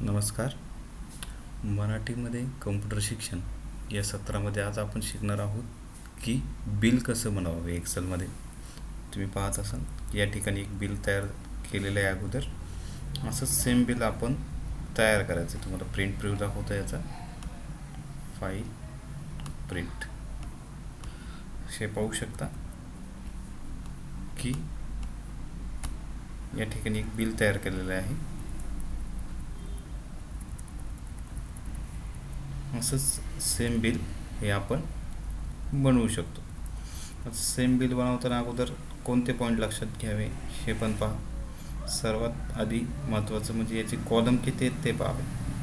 नमस्कार. मराठीमध्ये कम्प्युटर शिक्षण या सत्रामध्ये आज आपण शिकणार आहोत की बिल कसं बनवावे एक्सेलमध्ये तुम्ही पाहत असाल या ठिकाणी एक बिल तयार केलेलं आहे अगोदर. असं सेम बिल आपण तयार करायचं तुम्हाला प्रिंट प्रिव्ह दाखवतो याचा. फाईल प्रिंट हे पाहू शकता की या ठिकाणी एक बिल तयार केलेलं आहे. असंच सेम बिल हे आपण बनवू शकतो. आता सेम बिल बनवताना अगोदर कोणते पॉईंट लक्षात घ्यावे हे पण पहा. सर्वात आधी महत्त्वाचं म्हणजे याचे कॉलम किती आहेत ते पाहावे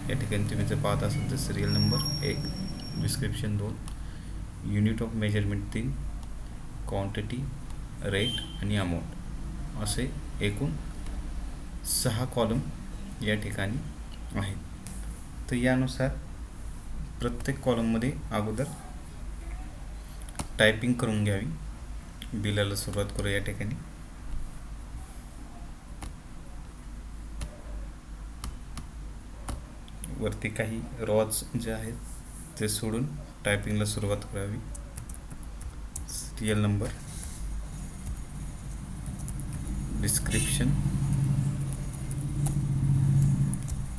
या ठिकाणी तुम्ही जर पाहत असाल तर सिरियल नंबर एक डिस्क्रिप्शन दोन युनिट ऑफ मेजरमेंट तीन क्वांटिटी रेट आणि अमाऊंट असे एकूण सहा कॉलम या ठिकाणी आहेत. तर यानुसार प्रत्येक कॉलममध्ये अगोदर टायपिंग करून घ्यावी. बिलाला सुरुवात करू या ठिकाणी. वरती काही रॉज जे आहेत ते सोडून टायपिंगला सुरुवात करावी. Serial number description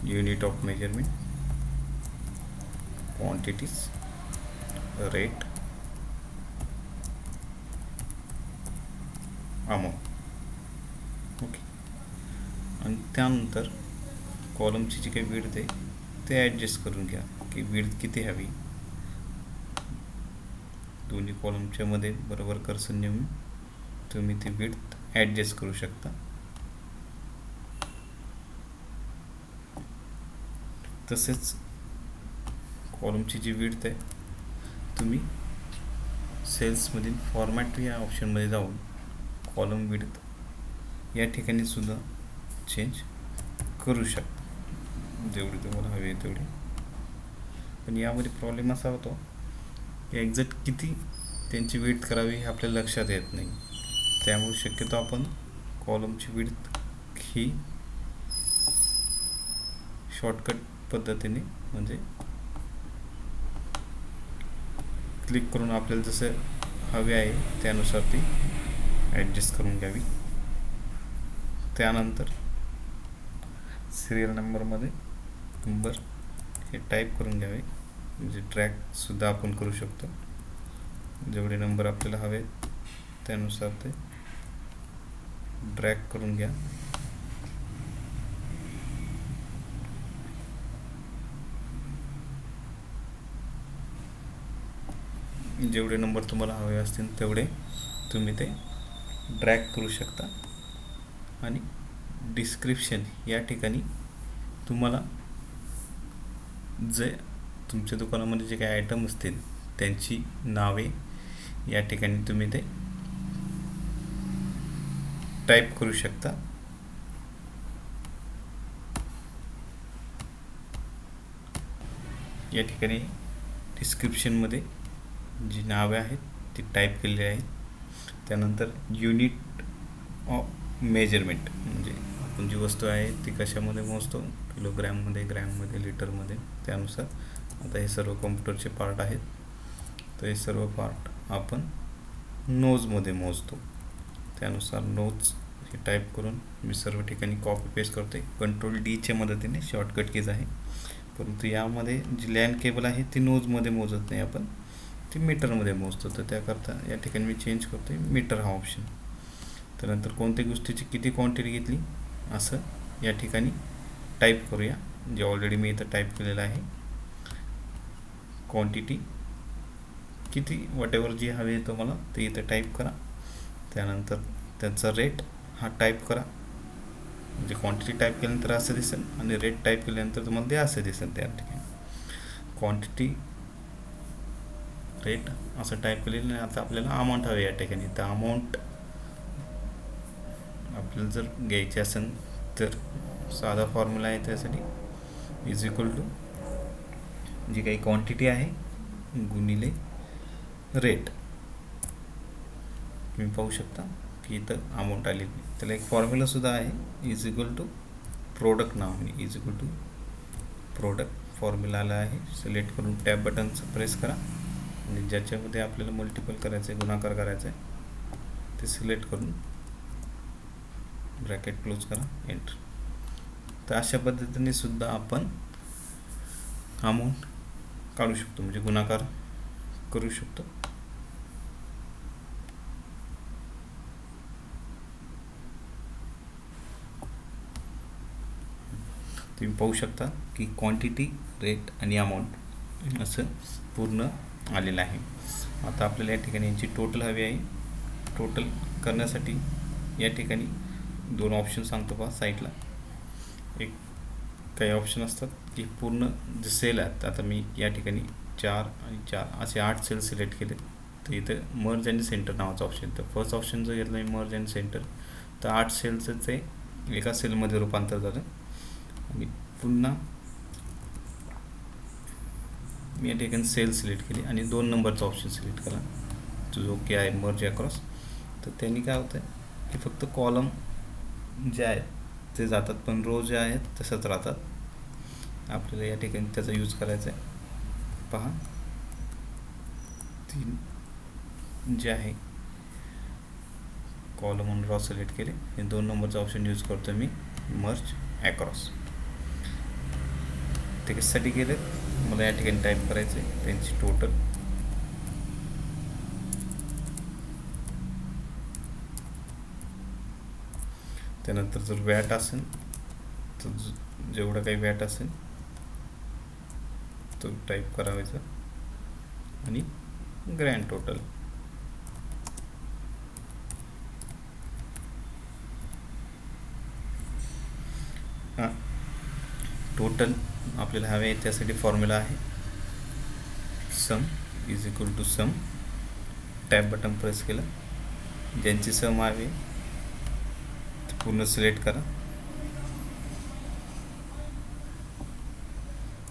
unit of measurement quantities rate amount. Okay आणि त्यानंतर कॉलमची जी काही विड्थ आहे ते ॲडजस्ट करून घ्या की विड्थ किती हवी. दोन्ही कॉलमच्या मध्ये बरोबर कर्सन नेऊन तुम्ही ती विड्थ ॲडजस्ट करू शकता. तसेच कॉलमची जी विड्थ आहे तुम्ही सेल्समधील फॉर्मॅट या ऑप्शनमध्ये जाऊन कॉलम विड्थ या ठिकाणी सुद्धा चेंज करू शकता. जेवढी तुम्हाला हवी आहे तेवढी. पण यामध्ये प्रॉब्लेम असा होतो की एक्झॅक्ट किती त्यांची विड्थ करावी हे आपल्याला लक्षात येत नाही. त्यामुळे शक्यतो आपण कॉलमची विड ही शॉर्टकट पद्धतीने म्हणजे क्लिक करून आपल्याला जसं हवे आहे त्यानुसार ती ॲडजस्ट करून घ्यावी. त्यानंतर सिरियल नंबरमध्ये नंबर हे टाईप करून घ्यावे. म्हणजे ट्रॅकसुद्धा आपण करू शकतो. जेवढे नंबर आपल्याला हवे त्यानुसार ते ड्रॅक करून घ्या. जेवढे नंबर तुम्हाला हवे असतील तेवढे तुम्ही ते ड्रॅग करू शकता. आणि डिस्क्रिप्शन या ठिकाणी तुम्हाला जे तुमच्या दुकानामध्ये जे काही आयटम असतील त्यांची नावे या ठिकाणी तुम्ही ते टाईप करू शकता. या ठिकाणी डिस्क्रिप्शनमध्ये जी नावे आहेत ती टाईप केलेली आहेत. त्यानंतर युनिट ऑफ मेजरमेंट म्हणजे आपण जी वस्तू आहे ती कशामध्ये मोजतो? किलोग्रॅममध्ये ग्रॅममध्ये लिटरमध्ये त्यानुसार आता हे सर्व कम्प्युटरचे पार्ट आहेत. तर हे सर्व पार्ट आपण नोजमध्ये मोजतो. त्यानुसार नोज हे टाईप करून मी सर्व ठिकाणी कॉपी पेस्ट करतो आहे कंट्रोल डीच्या मदतीने शॉर्टकट कीज आहे. परंतु यामध्ये जी लँड केबल आहे ती नोजमध्ये मोजत नाही आपण. ते मीटरमध्ये मोजतो तर त्याकरता या ठिकाणी मी चेंज करतो आहे मीटर हा ऑप्शन त्यानंतर कोणत्या गोष्टीची किती क्वांटिटी घेतली असं या ठिकाणी टाईप करूया. जे ऑलरेडी मी इथं टाईप केलेलं आहे. क्वांटिटी किती वॉटेवर जी हवी आहे तुम्हाला ते इथं टाईप करा. त्यानंतर त्याचा रेट हा टाईप करा. म्हणजे क्वांटिटी टाईप केल्यानंतर असं दिसेल आणि रेट टाईप केल्यानंतर तुम्हाला ते असं दिसेल त्या ठिकाणी. क्वांटिटी रेट असं टाईप केलेलं नाही. आता आपल्याला अमाऊंट हवी या ठिकाणी. तर अमाऊंट आपल्याला जर घ्यायची असेल तर साधा फॉर्म्युला आहे त्यासाठी. इज इक्वल टू जी काही क्वांटिटी आहे गुणिले रेट तुम्ही पाहू शकता की इथं अमाऊंट आलेली त्याला एक फॉर्म्युलासुद्धा आहे. Is equal to product now is equal to product formula आला आहे. सिलेक्ट करून टॅब बटनचं प्रेस करा. आणि ज्याच्यामध्ये आपल्याला मल्टिपल करायचं आहे गुणाकार करायचा आहे ते सिलेक्ट करून ब्रॅकेट क्लोज करा एंटर तर अशा पद्धतीने सुद्धा आपण अमाऊंट काढू शकतो म्हणजे गुणाकार करू शकतो. तुम्ही पाहू शकता की क्वांटिटी रेट आणि अमाऊंट असं पूर्ण आलेला आहे. आता आपल्याला या ठिकाणी यांची टोटल हवी आहे. टोटल करण्यासाठी या ठिकाणी दोन ऑप्शन सांगतो पहा साईटला एक काही ऑप्शन असतात की पूर्ण जे सेल आहेत आता मी या ठिकाणी चार आणि चार असे आठ सेल सिलेक्ट केले तर इथं मर्ज अँड सेंटर नावाचं ऑप्शन तर फर्स्ट ऑप्शन जर घेतलं मी मर्ज अँड सेंटर तर आठ सेलचं ते एका सेलमध्ये रूपांतर झालं. आणि पुन्हा मी या ठिकाणी सेल सिलेक्ट केली आणि दोन नंबरचा ऑप्शन सिलेक्ट करा. जो की आहे मर्ज अक्रॉस तर त्यांनी काय होतं आहे की फक्त कॉलम जे आहेत ते जातात पण रो जे आहेत तसंच राहतात. आपल्याला या ठिकाणी त्याचा यूज करायचा आहे पहा. तीन जे आहे कॉलम आणि रॉ सिलेक्ट केले. हे दोन नंबरचा ऑप्शन यूज करतो मी मर्ज ॲक्रॉस ते कशासाठी केले मला या ठिकाणी टाईप करायचं आहे त्यांची टोटल त्यानंतर जर वॅट असेल तर जेवढं काही वॅट असेल तो टाईप करावायचा आणि ग्रँड टोटल हां. टोटल आपल्याला हवे आहे त्यासाठी फॉर्म्युला आहे. Sum is equal to sum tap button press केलं. ज्यांची सम हवी ते पूर्ण सिलेक्ट करा.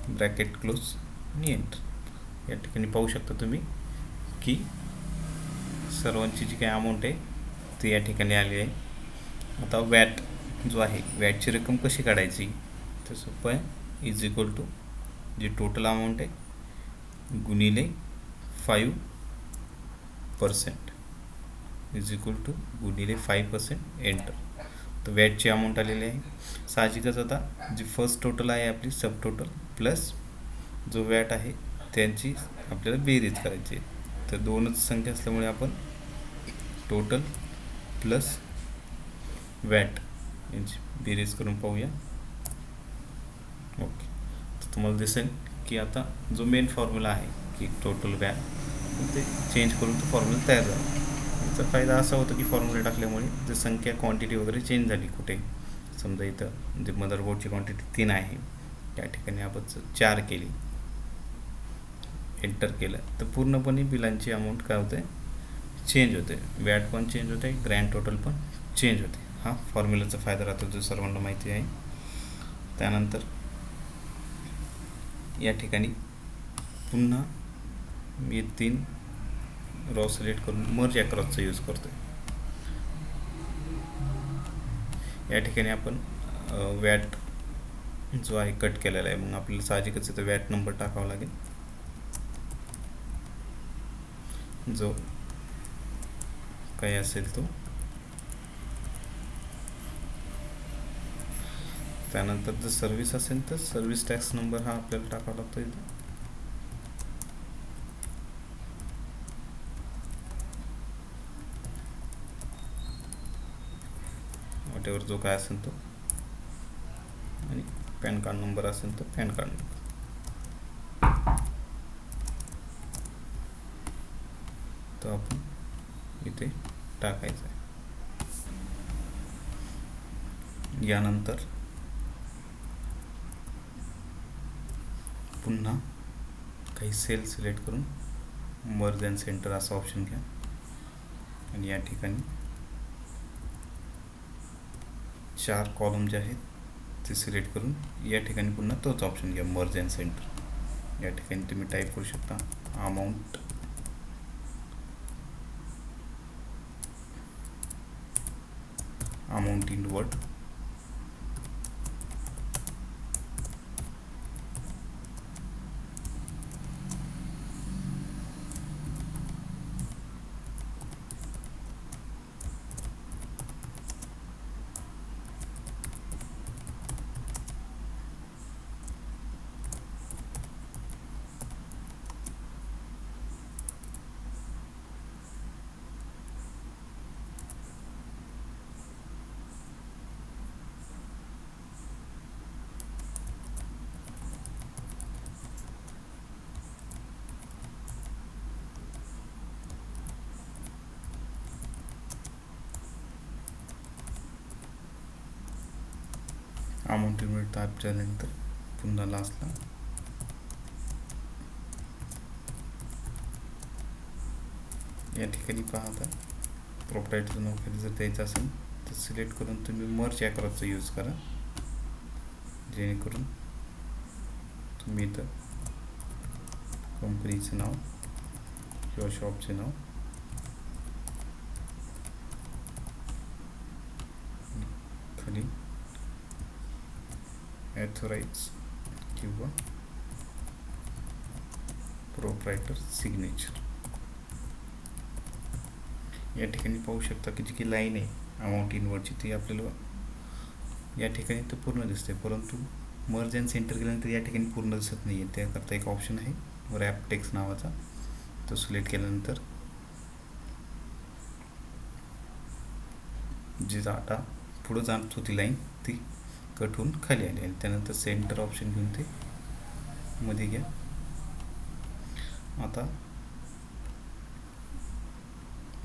ब्रॅकेट क्लोज आणि एंटर या ठिकाणी पाहू शकता तुम्ही की सर्वांची जी काही अमाऊंट आहे ती या ठिकाणी आली आहे. आता वॅट जो आहे वॅटची रक्कम कशी काढायची? तसं पण आहे इज इक्वल टू जे टोटल अमाऊंट आहे गुणिले five percent is equal to गुणिले फाईव्ह पर्सेंट एंटर तर वॅटची अमाऊंट आलेली आहे. साहजिकच आता जी फर्स्ट टोटल आहे आपली सब टोटल प्लस जो वॅट आहे त्यांची आपल्याला बेरीज करायची आहे. तर दोनच संख्या असल्यामुळे आपण टोटल प्लस वॅट यांची बेरीज करून पाहूया. तुम्हाला दिसेल की आता जो मेन फॉर्म्युला आहे की टोटल वॅट ते चेंज करून तो फॉर्म्युला तयार झाला. याचा फायदा असा होतो की फॉर्म्युला टाकल्यामुळे जे संख्या क्वांटिटी वगैरे चेंज झाली कुठे. समजा इथं जे मदरबोर्डची क्वांटिटी तीन आहे त्या ठिकाणी आपण चार केली एंटर केलं तर पूर्णपणे बिलांची अमाऊंट काय होते? चेंज होते. वॅट पण चेंज होते ग्रँड टोटल पण चेंज होते. हा फॉर्म्युलाचा फायदा राहतो जो सर्वांना माहिती आहे. त्यानंतर या ठिकाणी पुन्हा मी तीन रॉ सिलेक्ट करून मर्ज अक्रॉसचा यूज करतो या ठिकाणी आपण वॅट जो आहे कट केलेला आहे मग आपल्याला साहजिकच इथं वॅट नंबर टाकावा लागेल. जो काही असेल तो त्यानंतर जर सर्व्हिस असेल तर सर्व्हिस टॅक्स नंबर हा आपल्याला टाकावा लागतो इथे. वॉटेवर जो काय असेल तो. आणि पॅन कार्ड नंबर असेल तर पॅन कार्ड नंबर तो आपण इथे टाकायचा आहे. यानंतर पुन्हा काही सेल सिलेक्ट करून मर्ज अँड सेंटर असा ऑप्शन घ्या. आणि या ठिकाणी चार कॉलम जे आहेत ते सिलेक्ट करून या ठिकाणी पुन्हा तोच ऑप्शन घ्या मर्ज अँड सेंटर या ठिकाणी तुम्ही टाईप करू शकता amount amount in word amount मिळतं टाईप झाल्यानंतर पुन्हा लास्टला या ठिकाणी पहा आता. प्रोप्रायटरचं नाव खाली जर द्यायचं असेल तर सिलेक्ट करून तुम्ही मर्च ॲक्रॉसचा यूज करा. जेणेकरून तुम्ही इथं कंपनीचं नाव किंवा शॉपचे नाव खाली ॲथोराईज किंवा प्रोप्रायटर सिग्नेचर या ठिकाणी पाहू शकता की जी की लाईन आहे अमाऊंट इनवर्डची ती आपल्याला या ठिकाणी तर पूर्ण दिसते परंतु मर्ज अँड सेंटर केल्यानंतर या ठिकाणी पूर्ण दिसत नाही आहे त्याकरता एक ऑप्शन आहे रॅप टेक्स नावाचा. तो सिलेक्ट केल्यानंतर जी डाटा पुढं जात होती लाईन ती कट होऊन खाली आले. आणि त्यानंतर सेंटर ऑप्शन घेऊन ते मध्ये घ्या. आता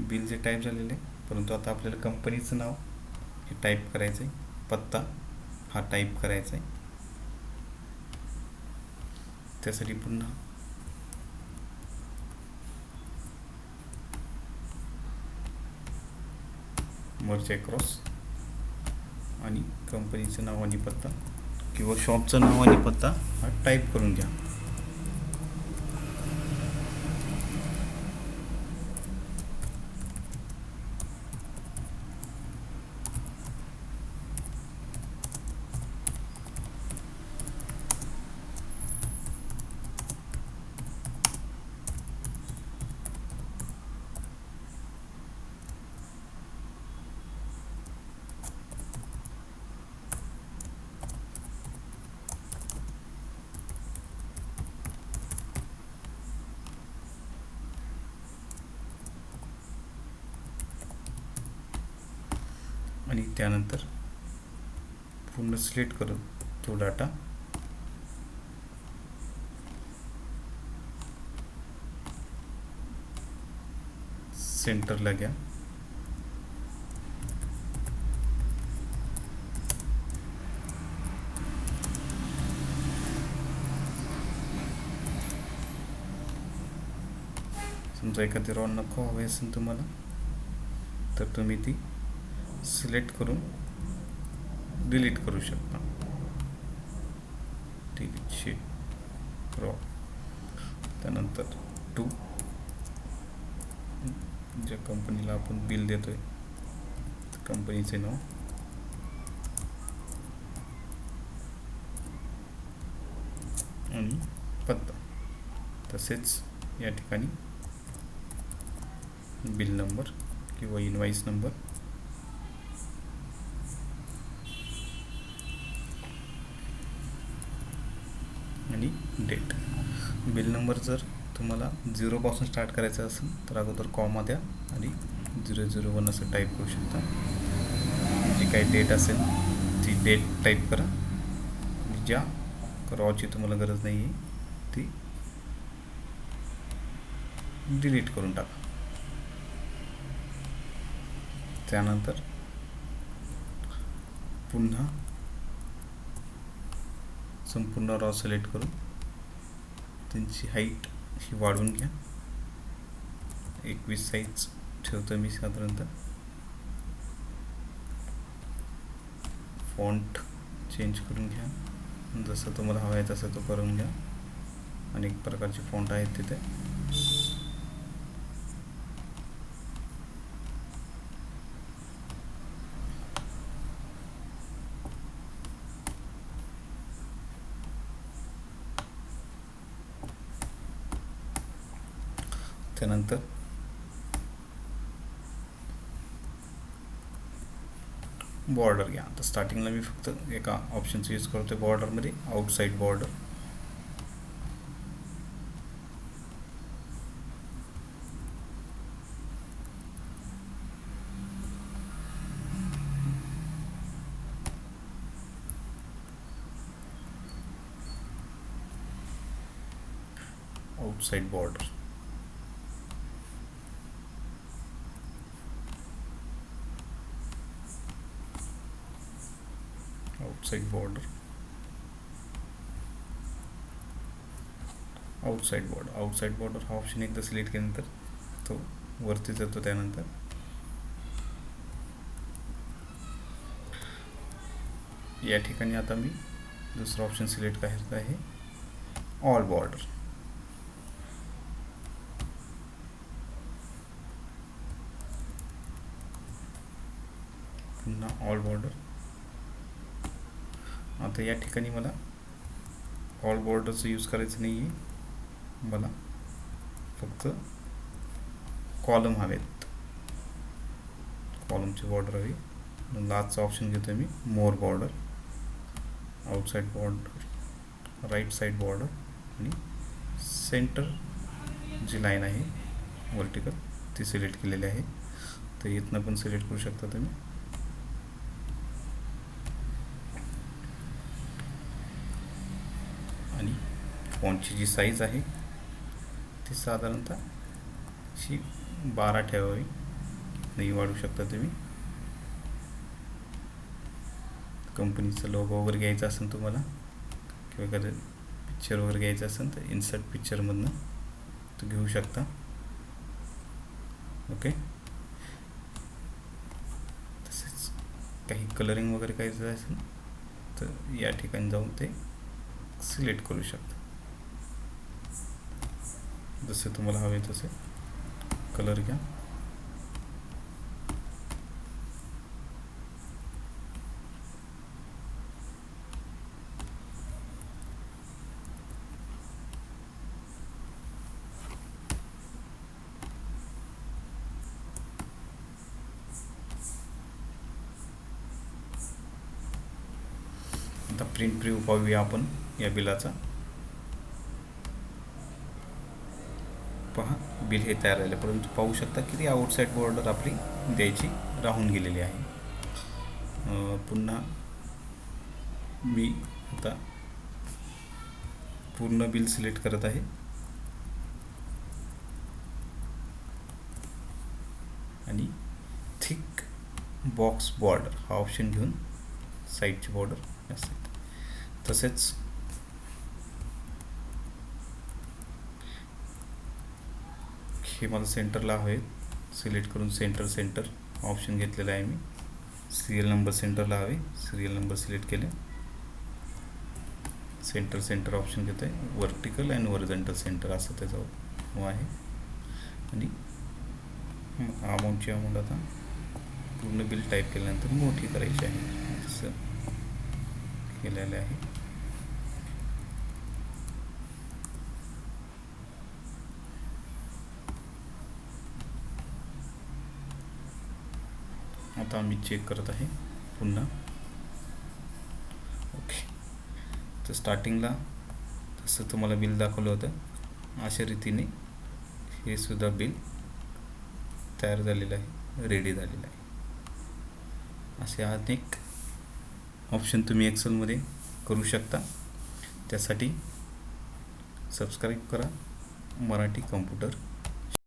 बिल जे टाईप झालेलं आहे परंतु आता आपल्याला कंपनीचं नाव हे टाईप करायचं आहे पत्ता हा टाईप करायचा आहे त्यासाठी पुन्हा मर्च क्रॉस आणि कंपनीचं नाव आणि पत्ता किंवा शॉपचं नाव आणि पत्ता हा टाईप करून घ्या. आणि त्यानंतर पूर्ण सिलेक्ट करून तो डाटा सेंटरला घ्या. समजा एखादी रॉड नको हवे असेल तुम्हाला तर तुम्ही ती सिलेक्ट करून डिलीट करू शकता. Delete row. त्यानंतर टू. ज्या कंपनीला आपण बिल देतोय कंपनीचे नाव. आणि पत्ता. तसेच या ठिकाणी बिल नंबर किंवा इनवाईस नंबर. आणि डेट बिल नंबर जर तुम्हाला झिरोपासून स्टार्ट करायचं असेल तर अगोदर कॉमा द्या आणि झिरो झिरो वन असं टाईप करू शकता. जी काही डेट असेल ती डेट टाईप करा. ज्या रॉची तुम्हाला गरज नाही आहे ती डिलीट करून टाका. त्यानंतर पुन्हा संपूर्ण रॉ सिलेक्ट करून त्यांची हाईट ही वाढवून घ्या. एकवीस साईज ठेवतो मी साधारणतः. फॉन्ट चेंज करून घ्या. जसं तुम्हाला हवं आहे तसं तो करून घ्या. अनेक प्रकारचे फॉन्ट आहेत तिथे त्यानंतर बॉर्डर घ्या. आता स्टार्टिंगला मी फक्त एका ऑप्शनचं यूज करतो बॉर्डरमध्ये outside border outside border outside border outside border outside border हा ऑप्शन एकदा सिलेक्ट केल्यानंतर तो वरती जातो त्यानंतर या ठिकाणी आता मी. दुसरा ऑप्शन सिलेक्ट करायचा आहे. ऑल बॉर्डर पुन्हा ऑल बॉर्डर आता या ठिकाणी मला ऑल बॉर्डरचं यूज करायचं नाही आहे मला फक्त कॉलम हवेत. कॉलमची बॉर्डर हवी. लास्टचा ऑप्शन घेतो मी more border outside border right side border आणि सेंटर जी लाईन आहे वर्टिकल ती सिलेक्ट केलेली आहे. तर इथनं पण सिलेक्ट करू शकता तुम्ही आणि फोनची जी साईज आहे ती साधारणतः अशी बारा ठेवावी. नाही वाढवू शकता तुम्ही. कंपनीचा लोगो वगैरे घ्यायचा असेल तुम्हाला किंवा एखादं पिक्चर वगैरे घ्यायचं असेल तर इन्सर्ट पिक्चरमधनं तो घेऊ शकता. ओके तसेच काही कलरिंग वगैरे करायचं असेल तर या ठिकाणी जाऊन ते सिलेक्ट करू शकता. जसे तुम्हाला हवे तसे. कलर घ्या. आता प्रिंट प्रिव्ह्यू पाहूया आपण या बिलाचा पहा बिल हे तयार झाले. परंतु पाहू शकता की ती आउटसाईड बॉर्डर आपली द्यायची राहून गेलेली आहे. पुन्हा मी आता पूर्ण बिल सिलेक्ट करत आहे. आणि थिक बॉक्स बॉर्डर हा ऑप्शन घेऊन साईडची बॉर्डर असते तसेच हे माझं सेंटरला हवे सिलेक्ट करून सेंटर सेंटर ऑप्शन घेतलेला आहे मी. सिरियल नंबर सेंटरला हवे. सिरियल नंबर सिलेक्ट केले. सेंटर सेंटर ऑप्शन घेतो आहे वर्टिकल अँड वरजेंटल सेंटर असं त्याचा हो आहे. आणि अमाऊंटची अमाऊंट आता पूर्ण बिल टाईप केल्यानंतर मोठी करायची आहे. असं केलेलं आहे. आता आम्ही चेक करत आहे पुन्हा. ओके तर स्टार्टिंगला तसं तुम्हाला बिल दाखवलं होतं. अशा रीतीने हे सुद्धा बिल तयार झालेलं आहे रेडी झालेलं आहे. असे अनेक ऑप्शन तुम्ही एक्सेलमध्ये करू शकता. त्यासाठी सबस्क्राईब करा मराठी कम्प्युटर